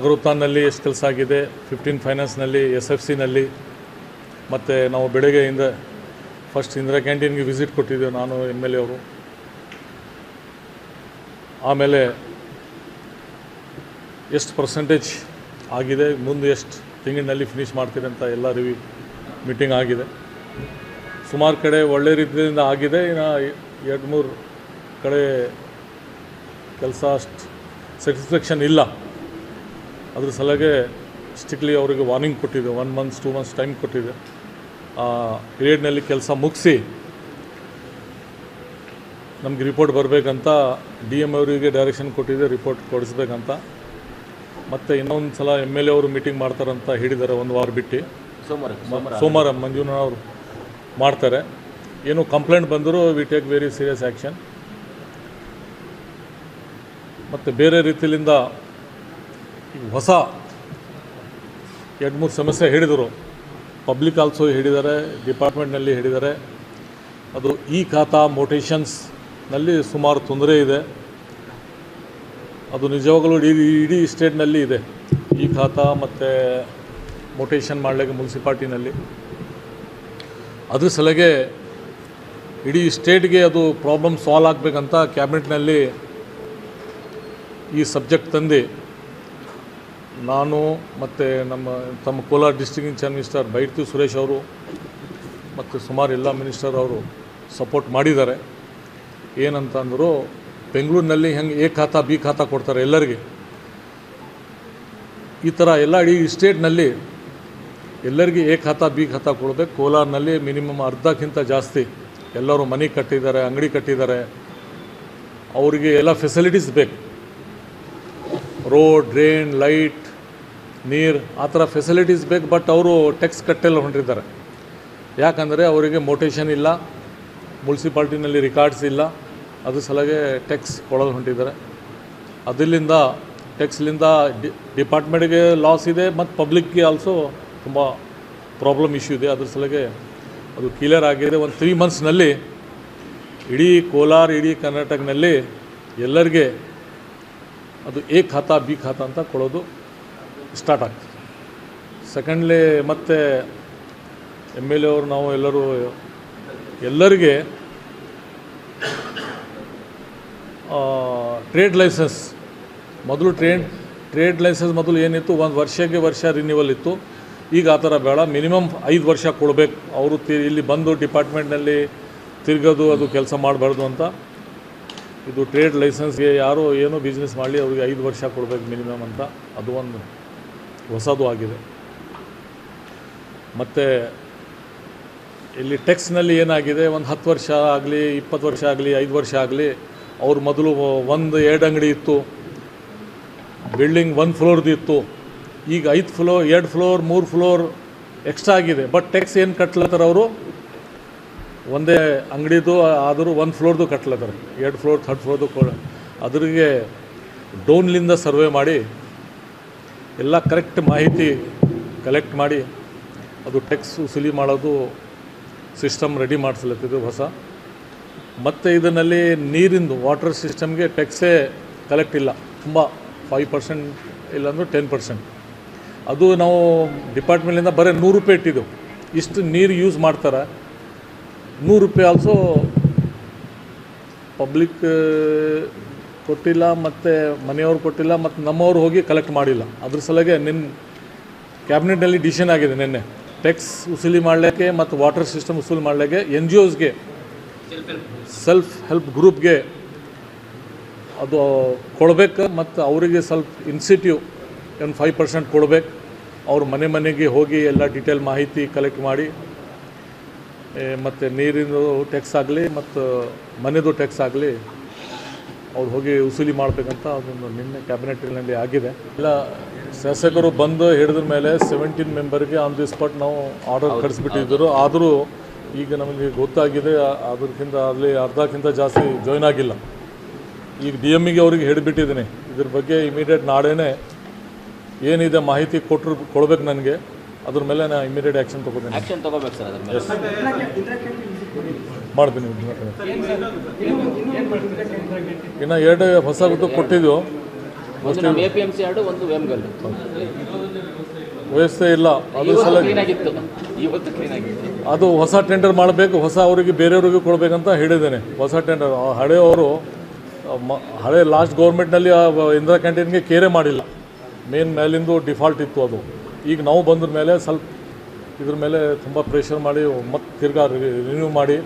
ಅಗರುತಾನ್ನಲ್ಲಿ ಎಷ್ಟು ಕೆಲಸ ಆಗಿದೆ ಫಿಫ್ಟೀನ್ ಫೈನಾನ್ಸ್ನಲ್ಲಿ ಎಸ್ ಎಫ್ ಸಿನಲ್ಲಿ ಮತ್ತು ನಾವು ಬೆಳಗ್ಗೆಯಿಂದ ಫಸ್ಟ್ ಇಂದಿರಾ ಕ್ಯಾಂಟೀನ್ಗೆ ವಿಸಿಟ್ ಕೊಟ್ಟಿದ್ದೆವು ನಾನು ಎಂ ಎಲ್ ಎ ಅವರು. ಆಮೇಲೆ ಎಷ್ಟು ಪರ್ಸೆಂಟೇಜ್ ಆಗಿದೆ, ಮುಂದೆ ಎಷ್ಟು ತಿಂಗಳಿನಲ್ಲಿ ಫಿನಿಷ್ ಮಾಡ್ತೀರಿ ಅಂತ ಎಲ್ಲ ರಿವ್ಯೂ ಮೀಟಿಂಗ್ ಆಗಿದೆ. ಸುಮಾರು ಕಡೆ ಒಳ್ಳೆ ರೀತಿಯಿಂದ ಆಗಿದೆ, ಇನ್ನು ಎರಡು ಮೂರು ಕಡೆ ಕೆಲಸ ಅಷ್ಟು ಸ್ಯಾಟಿಸ್ಫ್ಯಾಕ್ಷನ್ ಇಲ್ಲ. ಅದ್ರ ಸಲಗೆ ಸ್ಟ್ರಿಕ್ಟ್ಲಿ ಅವರಿಗೆ ವಾರ್ನಿಂಗ್ ಕೊಟ್ಟಿದೆ one months two months time ಕೊಟ್ಟಿದೆ ಆ ಪೀರಿಯಡ್ನಲ್ಲಿ ಕೆಲಸ ಮುಗಿಸಿ ನಮಗೆ ರಿಪೋರ್ಟ್ ಬರಬೇಕಂತ ಡಿ ಎಂ ಅವರಿಗೆ ಡೈರೆಕ್ಷನ್ ಕೊಟ್ಟಿದೆ ರಿಪೋರ್ಟ್ ಕೊಡಿಸ್ಬೇಕಂತ. ಮತ್ತು ಇನ್ನೊಂದು ಸಲ ಎಂ ಎಲ್ ಎ ಅವರು ಮೀಟಿಂಗ್ ಮಾಡ್ತಾರಂತ ಹೇಳಿದ್ದಾರೆ ಒಂದು ವಾರ ಬಿಟ್ಟು. ಸೋಮವಾರ ಸೋಮವಾರ. ಮಂಜುನಾಥ್ ಅವರು ಮಾಡ್ತಾರೆ. ಏನು ಕಂಪ್ಲೇಂಟ್ ಬಂದರೂ we take very serious action ಮತ್ತು ಬೇರೆ ರೀತಿಯಿಂದ ಹೊಸ ಎರಡು ಮೂರು ಸಮಸ್ಯೆ ಹೇಳಿದರು. ಪಬ್ಲಿಕ್ ಆಲ್ಸೋ ಹೇಳಿದ್ದಾರೆ ಡಿಪಾರ್ಟ್ಮೆಂಟ್ನಲ್ಲಿ ಹೇಳಿದ್ದಾರೆ. ಅದು ಈ ಖಾತಾ ಮೋಟೇಷನ್ಸ್ನಲ್ಲಿ ಸುಮಾರು ತೊಂದರೆ ಇದೆ. ಅದು ನಿಜವಾಗಲೂ ಇಡೀ ಇಡೀ ಸ್ಟೇಟ್ನಲ್ಲಿ ಇದೆ. ಈ ಖಾತಾ ಮತ್ತು ಮೋಟೇಷನ್ ಮಾಡಲಿಕ್ಕೆ ಮುನ್ಸಿಪಾಲ್ಟಿನಲ್ಲಿ ಅದ್ರ ಸಲಗೆ ಇಡೀ ಸ್ಟೇಟ್ಗೆ ಅದು ಪ್ರಾಬ್ಲಮ್ ಸಾಲ್ವ್ ಆಗಬೇಕಂತ ಕ್ಯಾಬಿನೆಟ್ನಲ್ಲಿ ಈ ಸಬ್ಜೆಕ್ಟ್ ತಂದು ನಾನು ಮತ್ತು ನಮ್ಮ, ತಮ್ಮ Kolar district chief minister Byrathi Suresh ಅವರು ಮತ್ತು ಸುಮಾರು ಎಲ್ಲ ಮಿನಿಸ್ಟರ್ ಅವರು ಸಪೋರ್ಟ್ ಮಾಡಿದ್ದಾರೆ. ಏನಂತ ಅಂದರು, ಬೆಂಗಳೂರಿನಲ್ಲಿ ಹೆಂಗೆ ಎ ಖಾತಾ, ಬಿ ಖಾತಾ ಕೊಡ್ತಾರೆ ಎಲ್ಲರಿಗೆ. ಈ ಥರ ಎಲ್ಲ ಇಡೀ ಸ್ಟೇಟ್ನಲ್ಲಿ ಎಲ್ಲರಿಗೆ ಎ ಖಾತಾ, ಬಿ ಖಾತಾ ಕೊಡಬೇಕು ಕೋಲಾರ್ನಲ್ಲಿ ಮಿನಿಮಮ್ ಅರ್ಧಕ್ಕಿಂತ ಜಾಸ್ತಿ. ಎಲ್ಲರೂ ಮನೆ ಕಟ್ಟಿದ್ದಾರೆ, ಅಂಗಡಿ ಕಟ್ಟಿದ್ದಾರೆ. ಅವರಿಗೆ ಎಲ್ಲ ಫೆಸಿಲಿಟೀಸ್ ಬೇಕು. ರೋಡ್ ಡ್ರೈನ್ ಲೈಟ್ ನೀರು, ಆ ಥರ ಫೆಸಿಲಿಟೀಸ್ ಬೇಕು ಬಟ್ ಅವರು ಟ್ಯಾಕ್ಸ್ ಕಟ್ಟೆಲ್ಲ ಹೊಂಟಿದ್ದಾರೆ. ಯಾಕಂದರೆ ಅವರಿಗೆ ಮೋಟೇಷನ್ ಇಲ್ಲ ಮುನ್ಸಿಪಾಲ್ಟಿನಲ್ಲಿ ರಿಕಾರ್ಡ್ಸ್ ಇಲ್ಲ ಅದ್ರ ಸಲಗೆ ಟ್ಯಾಕ್ಸ್ ಕೊಡೋದು ಹೊಂಟಿದ್ದಾರೆ. ಅದರಿಂದ ಟೆಕ್ಸ್ಲಿಂದ ಡಿ ಡಿಪಾರ್ಟ್ಮೆಂಟ್ಗೆ ಲಾಸ್ ಇದೆ, ಮತ್ತು ಪಬ್ಲಿಕ್ಗೆ ಆಲ್ಸೋ ತುಂಬ ಪ್ರಾಬ್ಲಮ್ ಇಶ್ಯೂ ಇದೆ. ಅದ್ರ ಸಲಗೆ ಅದು ಕ್ಲಿಯರ್ ಆಗಿದೆ. ಒಂದು ತ್ರೀ ಮಂತ್ಸ್ನಲ್ಲಿ ಇಡೀ ಕೋಲಾರ, ಇಡೀ ಕರ್ನಾಟಕನಲ್ಲಿ ಎಲ್ಲರಿಗೆ ಅದು ಎ ಖಾತಾ, ಬಿ ಖಾತಾ ಅಂತ ಕೊಡೋದು ಸ್ಟಾರ್ಟ್ ಆಗ್ತದೆ. ಸೆಕೆಂಡ್ಲಿ ಮತ್ತೆ ಎಂ ಎಲ್ ಎ ಅವರು ನಾವು ಎಲ್ಲರೂ, ಎಲ್ಲರಿಗೆ ಟ್ರೇಡ್ ಲೈಸೆನ್ಸ್ ಮೊದಲು ಟ್ರೇಡ್ ಟ್ರೇಡ್ ಲೈಸೆನ್ಸ್ ಮೊದಲು ಏನಿತ್ತು, ಒಂದು ವರ್ಷಕ್ಕೆ ವರ್ಷ ರಿನ್ಯೂವಲ್ ಇತ್ತು. ಈಗ ಆ ಥರ ಬೇಡ ಮಿನಿಮಮ್ ಐದು ವರ್ಷ ಕೊಡಬೇಕು. ಅವರು ತಿ, ಇಲ್ಲಿ ಬಂದು ಡಿಪಾರ್ಟ್ಮೆಂಟ್ನಲ್ಲಿ ತಿರ್ಗೋದು, ಅದು ಕೆಲಸ ಮಾಡಬಾರ್ದು ಅಂತ. ಇದು ಟ್ರೇಡ್ ಲೈಸೆನ್ಸ್ಗೆ ಯಾರೋ ಏನೋ ಬಿಸ್ನೆಸ್ ಮಾಡಲಿ ಅವ್ರಿಗೆ ಐದು ವರ್ಷ ಕೊಡಬೇಕು ಮಿನಿಮಮ್ ಅಂತ. ಅದು ಒಂದು ಹೊಸದು ಆಗಿದೆ. ಮತ್ತು ಇಲ್ಲಿ ಟೆಕ್ಸ್ನಲ್ಲಿ ಏನಾಗಿದೆ? ಒಂದು ಹತ್ತು ವರ್ಷ ಆಗಲಿ, ಇಪ್ಪತ್ತು ವರ್ಷ ಆಗಲಿ, ಐದು ವರ್ಷ ಆಗಲಿ, ಅವ್ರ ಮೊದಲು ಒಂದು ಎರಡು ಅಂಗಡಿ ಇತ್ತು. ಬಿಲ್ಡಿಂಗ್ ಒಂದು ಫ್ಲೋರ್ದು ಇತ್ತು. ಈಗ ಐದು ಫ್ಲೋರ್ ಎರಡು ಫ್ಲೋರ್ ಮೂರು ಫ್ಲೋರ್ ಎಕ್ಸ್ಟ್ರಾ ಆಗಿದೆ. ಬಟ್ ಟೆಕ್ಸ್ ಏನು ಕಟ್ಲತ್ತಾರ ಅವರು? ಒಂದೇ ಅಂಗಡಿದು ಆದರೂ ಒಂದು ಫ್ಲೋರ್ದು ಕಟ್ಲತ್ತಾರ ಎರಡು ಫ್ಲೋರ್, ಥರ್ಡ್ ಫ್ಲೋರ್ದು ಕೊ ಅದ್ರಿಗೆ ಡೋನ್ಲಿಂದ ಸರ್ವೆ ಮಾಡಿ, ಎಲ್ಲ ಕರೆಕ್ಟ್ ಮಾಹಿತಿ ಕಲೆಕ್ಟ್ ಮಾಡಿ, ಅದು ಟೆಕ್ಸ್ ವಸೂಲಿ ಮಾಡೋದು, ಸಿಸ್ಟಮ್ ರೆಡಿ ಮಾಡಿಸ್ಲತ್ತಿದ್ದು ಹೊಸ. ಮತ್ತು ಇದರಲ್ಲಿ ನೀರಿಂದು, ವಾಟರ್ ಸಿಸ್ಟಮ್ಗೆ ಟೆಕ್ಸೇ ಕಲೆಕ್ಟ್ ಇಲ್ಲ. ತುಂಬ ಫೈವ್ ಪರ್ಸೆಂಟ್ ಇಲ್ಲಾಂದ್ರೆ ಟೆನ್ ಪರ್ಸೆಂಟ್. ಅದು ನಾವು ಡಿಪಾರ್ಟ್ಮೆಂಟಿಂದ ಬರೀ ನೂರು ರೂಪಾಯಿ ಇಟ್ಟಿದ್ದೆವು. ಇಷ್ಟು ನೀರು ಯೂಸ್ ಮಾಡ್ತಾರೆ. ನೂರು ರೂಪಾಯಿ ಆಲ್ಸೋ ಪಬ್ಲಿಕ್ ಕೊಟ್ಟಿಲ್ಲ ಮತ್ತು ಮನೆಯವ್ರು ಕೊಟ್ಟಿಲ್ಲ ಮತ್ತು ನಮ್ಮವ್ರು ಹೋಗಿ ಕಲೆಕ್ಟ್ ಮಾಡಿಲ್ಲ. ಅದ್ರ ಸಲಗೆ ನಿನ್ನ ಕ್ಯಾಬಿನೆಟ್ನಲ್ಲಿ ಡಿಸಿಷನ್ ಆಗಿದೆ ನಿನ್ನೆ. ಟ್ಯಾಕ್ಸ್ ಉಸೂಲಿ ಮಾಡಲಿಕ್ಕೆ ಮತ್ತು ವಾಟರ್ ಸಿಸ್ಟಮ್ ವಸೂಲಿ ಮಾಡಲಿಕ್ಕೆ ಎನ್ ಜಿ ಒಸ್ಗೆ ಸೆಲ್ಫ್ ಹೆಲ್ಪ್ ಗ್ರೂಪ್ಗೆ ಅದು ಕೊಡಬೇಕು ಮತ್ತು ಅವರಿಗೆ ಸ್ವಲ್ಪ ಇನ್ಸಿಟಿವ್ ಒಂದು ಫೈವ್ ಪರ್ಸೆಂಟ್ ಕೊಡಬೇಕು. ಅವ್ರ ಮನೆ ಮನೆಗೆ ಹೋಗಿ ಎಲ್ಲ ಡೀಟೇಲ್ ಮಾಹಿತಿ ಕಲೆಕ್ಟ್ ಮಾಡಿ ಮತ್ತು ನೀರಿನ ಟ್ಯಾಕ್ಸ್ ಆಗಲಿ ಮತ್ತು ಮನೆದು ಟ್ಯಾಕ್ಸ್ ಆಗಲಿ ಅವ್ರು ಹೋಗಿ ವಸೂಲಿ ಮಾಡಬೇಕಂತ ಅದೊಂದು ನಿನ್ನೆ ಕ್ಯಾಬಿನೆಟ್ನಲ್ಲಿ ಆಗಿದೆ. ಎಲ್ಲ ಶಾಸಕರು ಬಂದು ಹಿಡಿದ ಮೇಲೆ ಸೆವೆಂಟೀನ್ ಮೆಂಬರ್ಗೆ ಆನ್ ದಿ ಸ್ಪಾಟ್ ನಾವು ಆರ್ಡರ್ ಕಳಿಸ್ಬಿಟ್ಟಿದ್ದರು ಆದರೂ ಈಗ ನಮಗೆ ಗೊತ್ತಾಗಿದೆ ಅದಕ್ಕಿಂತ ಅಲ್ಲಿ ಅರ್ಧಕ್ಕಿಂತ ಜಾಸ್ತಿ ಜಾಯ್ನ್ ಆಗಿಲ್ಲ. ಈಗ ಡಿ ಎಮ್ಗೆ ಅವ್ರಿಗೆ ಹಿಡಿಬಿಟ್ಟಿದ್ದೀನಿ ಇದ್ರ ಬಗ್ಗೆ ಇಮಿಡಿಯೇಟ್ ನಾಳೆನೇ ಏನಿದೆ ಮಾಹಿತಿ ಕೊಟ್ಟರು ಕೊಡ್ಬೇಕು ನನಗೆ. ಅದ್ರ ಮೇಲೆ ನಾನು ಇಮಿಡಿಯೇಟ್ ಆ್ಯಕ್ಷನ್ ತಗೋತೀನಿ. ಆಕ್ಷನ್ ತಗೋಬೇಕು ಸರ್ ಅದ್ರ ಮೇಲೆ. ಮಾಡ್ತೀನಿ ಇನ್ನು ಎರಡು ಹೊಸ ಗುತ್ತು ಕೊಟ್ಟಿದ್ದು ಒಂದು ನಮ್ಮ ಎ ಪಿ ಎಂ ಸಿ ಎರಡು ಒಂದು ವೇಮ್ಗಲ್. ವ್ಯವಸ್ಥೆ ಇಲ್ಲ. ಅದು ಸಲ ಕ್ಲೀನ್ ಆಗಿತ್ತು. ಇವತ್ತು ಕ್ಲೀನ್ ಆಗಿತ್ತು. ಅದು ಹೊಸ ಟೆಂಡರ್ ಮಾಡಬೇಕು ಹೊಸ ಅವರಿಗೆ ಬೇರೆಯವ್ರಿಗೆ ಕೊಡಬೇಕಂತ ಹೇಳಿದ್ದೇನೆ. ಹೊಸ ಟೆಂಡರ್ ಹಳೆಯವರು ಮ ಹಳೆ ಲಾಸ್ಟ್ ಗೌರ್ಮೆಂಟ್ನಲ್ಲಿ ಇಂದಿರಾ ಕ್ಯಾಂಟೀನ್ಗೆ ಕೇರೆ ಮಾಡಿಲ್ಲ. ಮೇನ್ ಮೇಲಿಂದು ಡಿಫಾಲ್ಟ್ ಇತ್ತು ಅದು. ಈಗ ನಾವು ಬಂದ್ರ ಮೇಲೆ ಸ್ವಲ್ಪ ಇದ್ರ ಮೇಲೆ ತುಂಬ ಪ್ರೆಷರ್ ಮಾಡಿ ಮತ್ತೆ ತಿರ್ಗಾ ರಿನ್ಯೂ ಮಾಡಿ